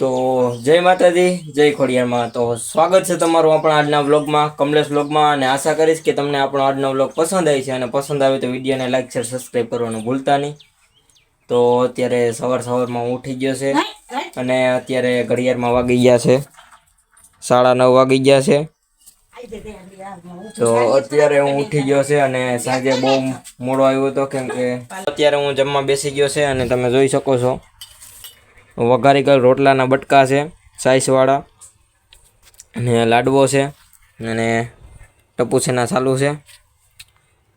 તો જય માતાજી જય ખોડિયારમાં. તો સ્વાગત છે તમારું આપણા આજના વ્લોગમાં કમલેશ વ્લોગમાં અને આશા કરીશ કે તમને આપણો આજનો વ્લોગ પસંદ આવી છે અને પસંદ આવે તો વિડીયોને લાઈક શેર સબસ્ક્રાઈબ કરવાનું ભૂલતા નહીં. તો અત્યારે સવાર સવારમાં હું ઉઠી ગયો છે અને અત્યારે ઘડિયાળમાં વાગી ગયા છે. સાડા નવ વાગી ગયા છે. તો અત્યારે હું ઉઠી ગયો છે અને સાંજે બહુ મોડો આવ્યો હતો કેમ કે અત્યારે હું જમવા બેસી ગયો છે અને તમે જોઈ શકો છો. વઘારી ગયેલ રોટલાના બટકા છે, સાઈસવાળા અને લાડવો છે, અને ટપુસેના ચાલુ છે.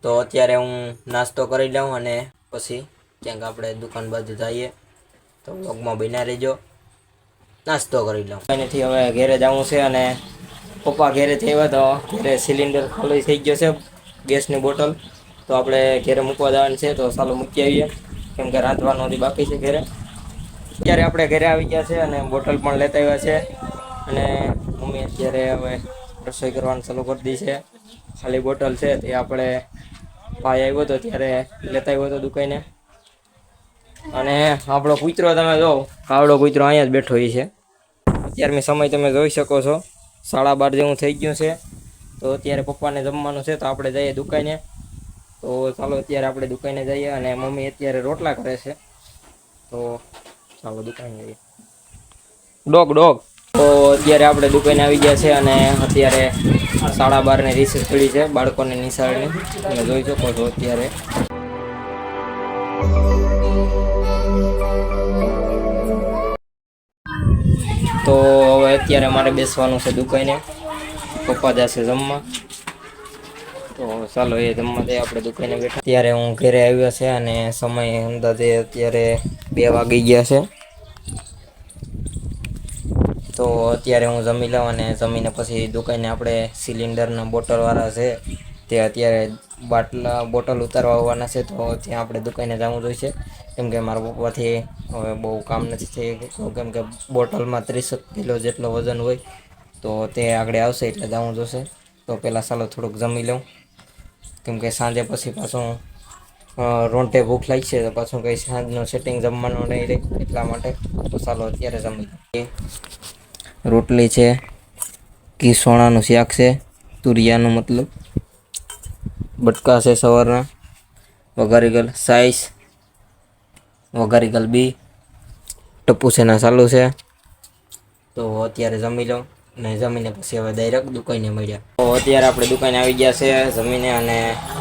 તો અત્યારે હું નાસ્તો કરી લઉં અને પછી ક્યાંક આપણે દુકાન બાજુ જઈએ. તો વ્લોગમાં બિના રહેજો. નાસ્તો કરી લઉં. એનાથી હવે ઘેરે જવું છે અને પપ્પા ઘેરેથી આવ્યા તો ઘેરે સિલિન્ડર ખાલી થઈ ગયો છે ગેસની બોટલ. તો આપણે ઘેરે મૂકવા જવાનું છે તો ચાલો મૂકી આવીએ. કેમ કે રાંધવાનું બાકી છે ઘેરે. અત્યારે આપણે ઘરે આવી ગયા છે અને બોટલ પણ લેતા આવ્યા છે. અને મમ્મી અત્યારે હવે રસોઈ કરવાનું ચાલુ કરી દી છે. ખાલી બોટલ છે તે આપણે ભાઈ આવ્યો હતો ત્યારે લેતા આવ્યો હતો દુકાને. અને આપણો કૂતરો તમે જો, કાવડો કૂતરો અહીંયા જ બેઠો છે. અત્યારની સમય તમે જોઈ શકો છો. સાડા બાર જેવું થઈ ગયું છે. તો અત્યારે પપ્પાને જમવાનું છે તો આપણે જઈએ દુકાને. તો ચાલો અત્યારે આપણે દુકાને જઈએ અને મમ્મી અત્યારે રોટલા કરે છે. તો ચાલો, દુકાને જઈએ ડોગ ડોગ તો અત્યારે આપણે દુકાને આવી ગયા છે અને અત્યારે સાડા બારની રિસેસ પડી છે બાળકોની નિશાળની. તમે જોઈ શકો છો અત્યારે. તો હવે અત્યારે મારે બેસવાનું છે દુકાને. પપ્પા જશે જમવા. તો ચાલો એ જમવા દે આપણે દુકાને બેઠા. ત્યારે હું ઘરે આવ્યો છે અને સમય અંદાજે અત્યારે બે વાગી ગયા છે. તો અત્યારે હું જમી લઉં અને જમીને પછી દુકાને આપણે સિલિન્ડરના બોટલવાળા છે, તે અત્યારે બાટલા, બોટલ ઉતારવા આવવાના છે, તો ત્યાં આપણે દુકાને જવું જોઈશે. કેમ કે મારા પપ્પાથી હવે બહુ કામ નથી થઈ કેમ કે બોટલમાં ત્રીસ કિલો જેટલો વજન હોય, તો તે આગળ આવશે એટલે જવું જોશે. તો પહેલાં ચાલો થોડુંક જમી લઉં. કેમ કે સાંજે પછી પાછું રોંટે ભૂખ ભૂખ છે, તો પાછું કંઈ સાંજનું સેટિંગ જમવાનું નહીં રહે એટલા માટે. તો ચાલો અત્યારે જમી રોટલી છે, ઘી સોણાનું શાક છે, તુરિયાનું મતલબ. બટકા છે સવારના વઘારી ગયેલ સાઈસ વઘારી ગયેલ બી ટપુ સેના ચાલુ છે. તો અત્યારે જમી લઉં. ને જમીને પછી હવે ડાયરેક્ટ દુકાને મળ્યા. તો અત્યારે આપણે દુકાને આવી ગયા છે જમીને અને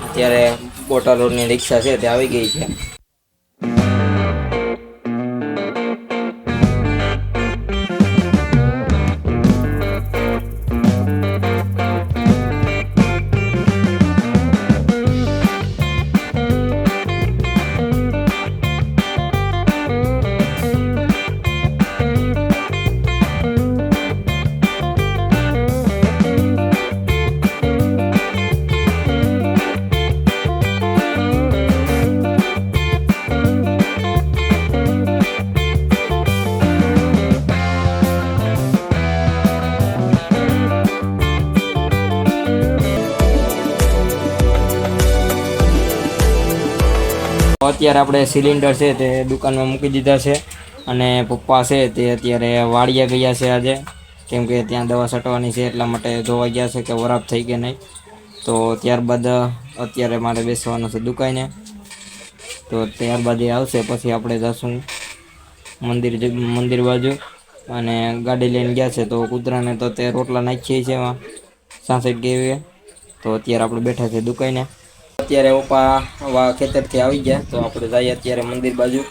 અત્યારે બોટલોની રિક્ષા છે તે આવી ગઈ છે. અત્યારે આપણે સિલિન્ડર છે તે દુકાનમાં મૂકી દીધા છે અને પપ્પા છે તે અત્યારે વાળિયા ગયા છે આજે. કેમ કે ત્યાં દવા છટવાની છે એટલા માટે જોવા ગયા છે કે વરાપ થઈ કે નહીં. તો ત્યારબાદ અત્યારે મારે બેસવાનું છે દુકાને. તો ત્યારબાદ એ આવશે, પછી આપણે જશું મંદિર મંદિર બાજુ. અને ગાડી લઈને ગયા છે, તો કૂતરાને તો તે રોટલા નાખીએ છીએ એમાં. સાસઠ કેવી તો અત્યારે આપણે બેઠા છે દુકાને. અત્યારે પપ્પા ખેતરથી આવી ગયા તો આપણે જઈએ અત્યારે મંદિર બાજુ.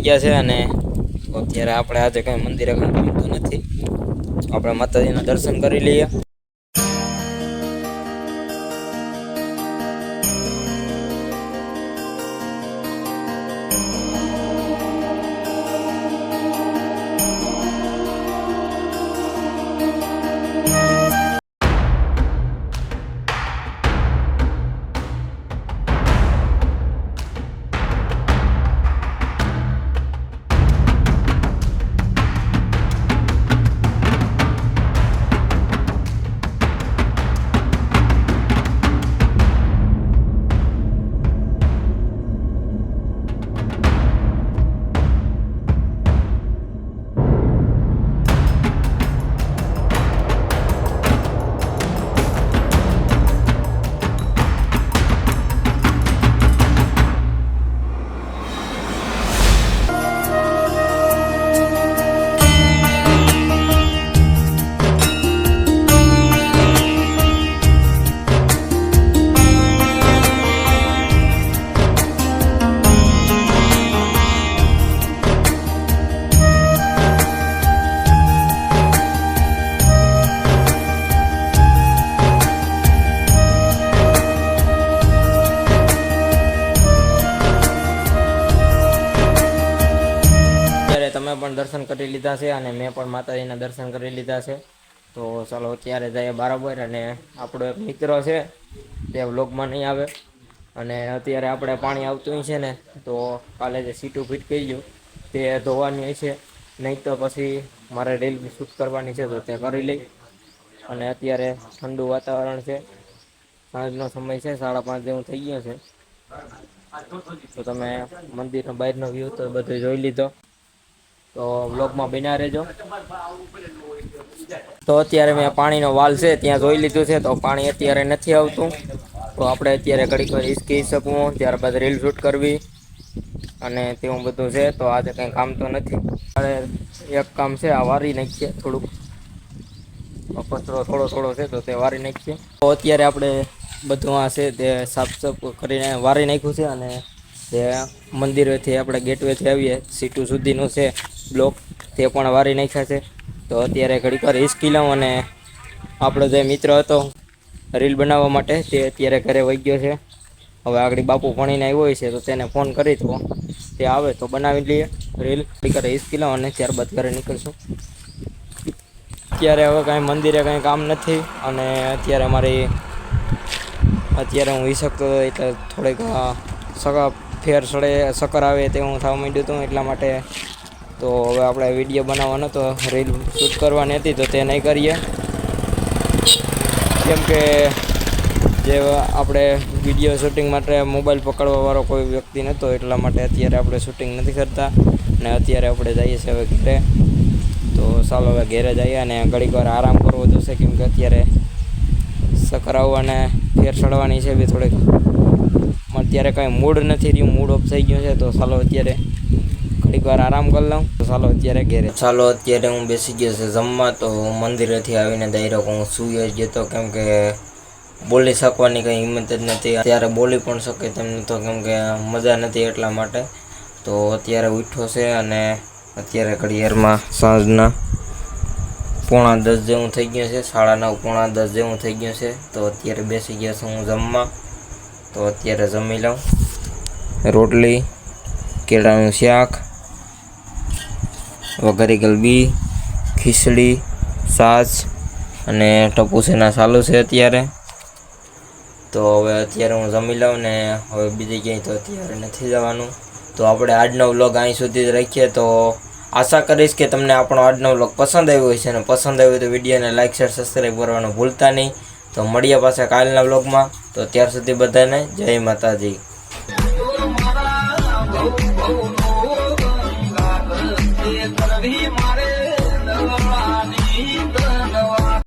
મંદિરે ગયા છે અને અત્યારે આપણે આજે કંઈ મંદિરે કંઈ કામ નથી. આપણે માતાજીના દર્શન કરી લઈએ. કરી લીધા છે અને મેં પણ માતાજીના દર્શન કરી લીધા છે. તો ચાલો અત્યારે જઈએ બરાબર અને આપણો એક મિત્ર છે, તે વ્લોગમાં નહીં આવે. અને અત્યારે આપણે પાણી આવતું છે ને, તો કાલે જે સીટું ફિટ કરી ગયું, તે ધોવાની છે. નહીં તો પછી મારે રીલ શૂટ કરવાની છે, તો તે કરી લઈ. અને અત્યારે ઠંડુ વાતાવરણ છે. સાંજનો સમય છે, સાડા પાંચ જેવું થઈ ગયો છે. તો તમે મંદિરનો બહારનો વ્યૂ તો બધું જોઈ લીધો. તો વ્લોગમાં બિના રહેજો. તો અત્યારે મેં પાણીનો વાલ છે, ત્યાં જોઈ લીધું છે, તો પાણી અત્યારે નથી આવતું. તો આપણે અત્યારે ઘડીક વાર હિસકી શકવું ત્યારબાદ રીલ શૂટ કરવી અને તેવું બધું છે, તો આજે કંઈ કામ તો નથી. મારે એક કામ છે, આ વારી નાખીએ થોડુંક. કચરો થોડો થોડો છે, તો તે વારી નાખીએ. તો અત્યારે આપણે બધું આ છે, તે સાફ સાફ કરીને વારી નાખ્યું છે અને જે મંદિરેથી આપણે ગેટવેથી આવીએ સીટુ સુધીનું છે બ્લોક તે પણ વારી નાખ્યા છે. તો અત્યારે ઘડીક વાર હિસકી લઉં અને આપણો જે મિત્ર હતો, રીલ બનાવવા માટે, તે અત્યારે ઘરે વહી ગયો છે. હવે આગળ બાપુ ભણીને આવ્યો હોય છે, તો તેને ફોન કરી તો તે આવે, તો બનાવી લઈએ રીલ. હિસકી લઉં અને ત્યારબાદ ઘરે નીકળશું. અત્યારે હવે કાંઈ મંદિરે કાંઈ કામ નથી અને અત્યારે મારી, અત્યારે હું વિશકતો હતો એટલે થોડીક સકા ફેર સડે સકર આવે તે હું થવા માંડ્યું હતું એટલા માટે. તો હવે આપણે વીડિયો બનાવવાનો તો રીલ શૂટ કરવાની હતી તો તે નહીં કરીએ. કેમ કે જે આપણે વીડિયો શૂટિંગ માટે મોબાઈલ પકડવાવાળો કોઈ વ્યક્તિ નહોતો, એટલા માટે અત્યારે આપણે શૂટિંગ નથી કરતા અને અત્યારે આપણે જઈએ છીએ હવે ઘરે. તો ચાલો હવે ઘેરે જઈએ અને ઘડીક વાર આરામ કરવો જોશે કેમ કે અત્યારે સકર આવવાને ફેર ચડવાની છે, બી થોડીક પણ અત્યારે કાંઈ મૂડ નથી રહ્યું મૂડ ઓફ થઈ ગયું છે, તો ચાલો અત્યારે ઘડીક વાર આરામ કરી લઉં. તો ચાલો અત્યારે ઘેરે. ચાલો અત્યારે હું બેસી ગયો છે જમવા, તો મંદિરેથી આવીને ડાયરેક્ટ હું સુઈ જ ગયો કેમ કે બોલી શકવાની કંઈ હિંમત જ નથી. અત્યારે બોલી પણ શકે તેમ નહોતો કેમ કે મજા નથી એટલા માટે. તો અત્યારે ઉઠ્યો છે અને અત્યારે ઘડિયાળમાં સાંજના પોણા દસ જેવું થઈ ગયું છે, સાડા નવ પોણા દસ જેવું થઈ ગયું છે. તો અત્યારે બેસી ગયા છું હું જમવા. તો અત્યારે જમી લઉં. રોટલી, કેળાનું શાક, વઘારી ગલબી, ખીચડી છાશ અને ટપુસેના ચાલુ છે અત્યારે. તો હવે અત્યારે હું જમી લઉં ને હવે બીજે ક્યાંય તો અત્યારે નથી જવાનું. તો આપણે આજનો વ્લોગ અહીં સુધી જ રાખીએ. તો આશા કરીશ કે તમને આપણો આજનો વ્લોગ પસંદ આવ્યો હશે અને પસંદ આવ્યો તો વિડીયોને લાઇક શેર સબસ્ક્રાઈબ કરવાનું ભૂલતા નહીં. તો મળીએ પાછા કાલના વ્લોગમાં તો ત્યાર સુધી બધાને જય માતાજી.